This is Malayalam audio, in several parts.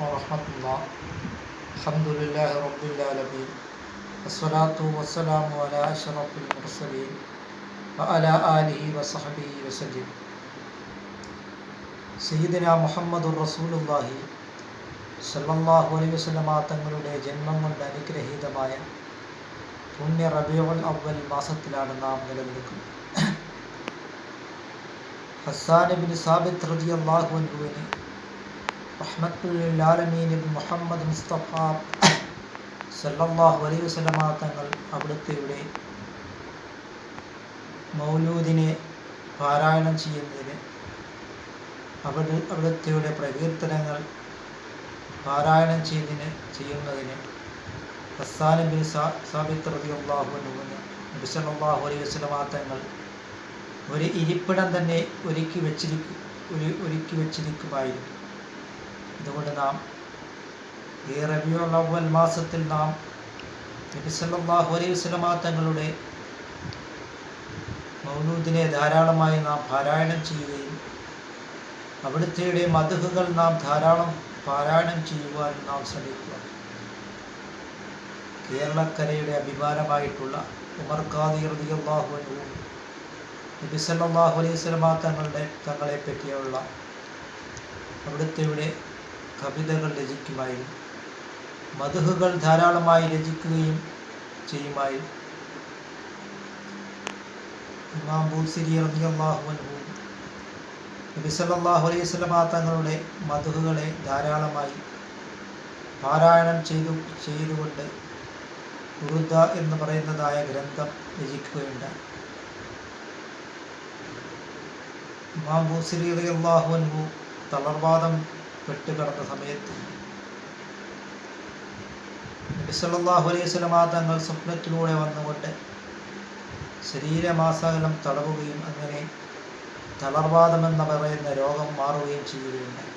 ورحمة الله الحمد لله رب العالمين والصلاة والسلام على أشرف المرسلين وعلى آله وصحبه وسلم സയ്യിദിന മുഹമ്മദ് റസൂലുല്ലാഹി സല്ലല്ലാഹു അലൈഹി വസല്ലമ തങ്ങളുടെ ജന്മം കൊണ്ട് അനുഗ്രഹീതമായ പുണ്യ റബിയുൽ അവൽ മാസത്തിലാണ് നാം നിലനിൽക്കുന്നത് ഹസ്സാൻ ബിൻ സാബിത്ത് റളിയല്ലാഹു അൻഹുവിന് മുഹമ്മദ് മുസ്തഫ സല്ലല്ലാഹു അലൈഹി വസല്ലമ തങ്ങൾ അവിടുത്തെയുടെ മൗലൂദിനെ പാരായണം ചെയ്യുന്നതിന് അവിടെ അവിടുത്തെയുടെ പ്രകീർത്തനങ്ങൾ പാരായണം ചെയ്തതിന് ചെയ്യുന്നതിന് ഹസ്സാൻ ബിൻ സാ സാബിത്ത് റളിയല്ലാഹു അൻഹുവിന് നബി സല്ലല്ലാഹു അലൈഹി വസല്ലമ തങ്ങൾ ഒരു ഇരിപ്പിടം തന്നെ ഒരുക്കി വെച്ചിരിക്കും ഒരു ഒരുക്കി വെച്ചിരിക്കുമായിരുന്നു. അതുകൊണ്ട് നാം ഈ റബിയുൽ അവൽ മാസത്തിൽ നാം നബിസല്ലാഹു അലൈഹി വസല്ലമ തങ്ങളുടെ മൗനൂദിനെ ധാരാളമായി നാം പാരായണം ചെയ്യുകയും അവിടുത്തെ മധുഹുകൾ നാം ധാരാളം പാരായണം ചെയ്യുവാൻ നാം ശ്രമിക്കുക. കേരളക്കരയുടെ അഭിമാനമായിട്ടുള്ള ഉമർ ഖാദി റളിയല്ലാഹു അൻഹു നബി സല്ലല്ലാഹു അലൈഹി വസല്ലമ തങ്ങളുടെ തങ്ങളെ പറ്റിയുള്ള അവിടുത്തെയുടെ കവിതകൾ രചിക്കുമായിരുന്നു. മധുഹുകൾ ധാരാളമായി രചിക്കുകയും ചെയ്യുമായിരുന്നു. ഇമാം നബി അലൈഹി തങ്ങളുടെ മധുഹുകളെ ധാരാളമായി പാരായണം ചെയ്തു ചെയ്തുകൊണ്ട് ഉറുദ എന്ന് പറയുന്നതായ ഗ്രന്ഥം രചിക്കുകയുണ്ടായി. ഇമാം ബൂസിരി റളിയല്ലാഹു അൻഹു തളർവാദം പെട്ടുകിടന്ന സമയത്ത് നബിസല്ലാഹു അലൈഹി തങ്ങൾ സ്വപ്നത്തിലൂടെ വന്നുകൊണ്ട് ശരീരമാസകലം തടവുകയും അങ്ങനെ തളർവാദം എന്ന് പറയുന്ന രോഗം മാറുകയും ചെയ്യുകയുണ്ടായി.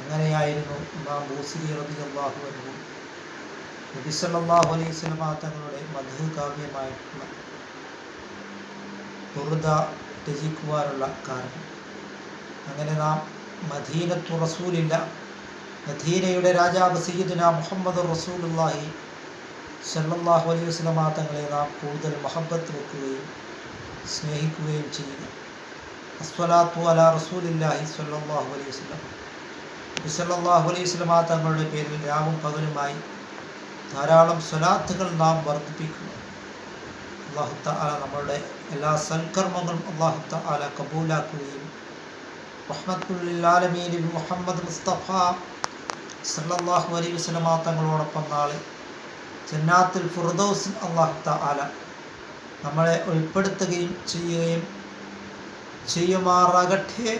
അങ്ങനെയായിരുന്നു ഇമാം ബൂസിരി റബി അള്ളാഹു നബി സല്ലല്ലാഹു അലൈഹി തങ്ങളുടെ മധു കാവ്യമായിട്ടുള്ള ദുർദ രചിക്കുവാനുള്ള കാരണം. അങ്ങനെ നാം മദീനത്തു റസൂലില്ല. മദീനയുടെ രാജാവ് സയ്യിദുന മുഹമ്മദ് റസൂലുള്ളാഹി സല്ലല്ലാഹു അലൈഹി വസ്ലമാ തങ്ങളെ നാം കൂടുതൽ മഹബത്ത് വെക്കുകയും സ്നേഹിക്കുകയും ചെയ്യുക അസ്വലാത്തു അല റസൂലില്ലാഹി സല്ലല്ലാഹു അലൈഹി വസല്ലം. സല്ലല്ലാഹു അലൈഹി വസല്ലമ തങ്ങളുടെ പേരിൽ രാവും പകലുമായി ധാരാളം സ്വലാത്തുകൾ നാം വർദ്ധിപ്പിക്കുക അള്ളാഹുത്ത ആല നമ്മളുടെ എല്ലാ സൽക്കർമ്മങ്ങളും അള്ളാഹുത്ത ആല കബൂലാക്കുകയും റഹ്മത്തുല്ലാലമീൻ മുഹമ്മദ് മുസ്തഫ സല്ലല്ലാഹു അലൈഹി വസല്ലമ തങ്ങളോടൊപ്പം നാളെ ജന്നാത്തുൽ ഫുർദൌസ് അള്ളാഹു താല നമ്മളെ ഉൾപ്പെടുത്തുകയും ചെയ്യുകയും ചെയ്യുമാറാകട്ടെ.